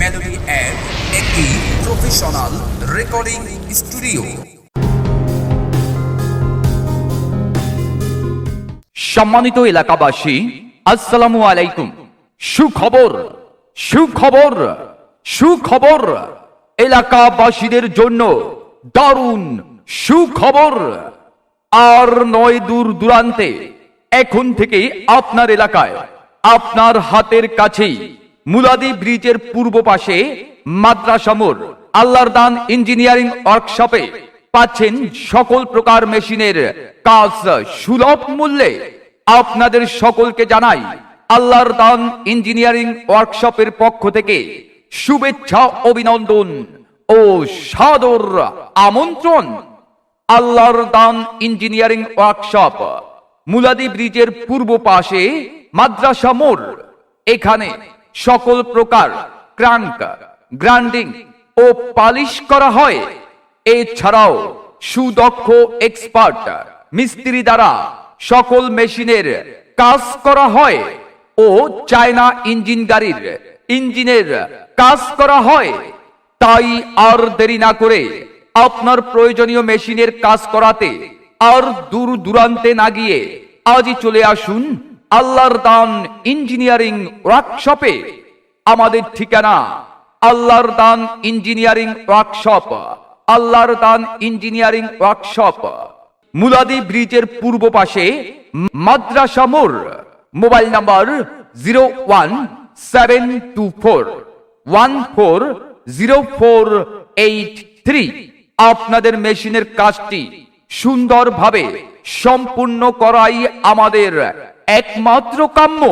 Melody ad একটি professional recording studio সম্মানিত এলাকাবাসী, আসসালামু আলাইকুম। সুখবর সুখবর সুখবর। এলাকাবাসীদের জন্য দারুণ সুখবর। আর নয় দূর দূরান্তে, এখন থেকে আপনার এলাকায়, আপনার হাতের কাছেই মুলাদি ব্রিজের পূর্ব পাশে মাদ্রাসা আল্লাহর দান ইঞ্জিনিয়ারিং ওয়ার্কশপে পাচ্ছেন সকল প্রকার মেশিনের কাজ সুলভ মূল্যে। আপনাদের সকলকে জানাই আল্লাহর দান ইঞ্জিনিয়ারিং ওয়ার্কশপের পক্ষ থেকে শুভেচ্ছা, অভিনন্দন ও সাদর আমন্ত্রণ। আল্লাহর দান ইঞ্জিনিয়ারিং ওয়ার্কশপ মুলাদি ব্রিজের পূর্ব পাশে মাদ্রাসা মোড় এখানে সকল প্রকার ক্রাঙ্ক গ্রাইন্ডিং ও পালিশ করা হয়। এছাড়াও সুদক্ষ এক্সপার্ট, মিস্ত্রি দ্বারা সকল মেশিনের কাজ করা হয় ও চায়না ইঞ্জিন গাড়ির ইঞ্জিনের কাজ করা হয়। তাই আর দেরি না করে আপনার প্রয়োজনীয় মেশিনের কাজ করাতে আর দূর দূরান্তে না গিয়ে আজই চলে আসুন আল্লাহর দান ইঞ্জিনিয়ারিং ওয়ার্কশপে আমাদের ঠিকানা। আল্লাহর দান ইঞ্জিনিয়ারিং ওয়ার্কশপ আল্লাহর দান ইঞ্জিনিয়ারিং ওয়ার্কশপ মুলাদি ব্রিজের পূর্ব পাশে মাদ্রাসা মোড়। Mobile number zero one seven two four one four zero four eight three আপনাদের মেশিনের কাজটি সুন্দরভাবে সম্পূর্ণ করাই আমাদের একমাত্র কাম্য।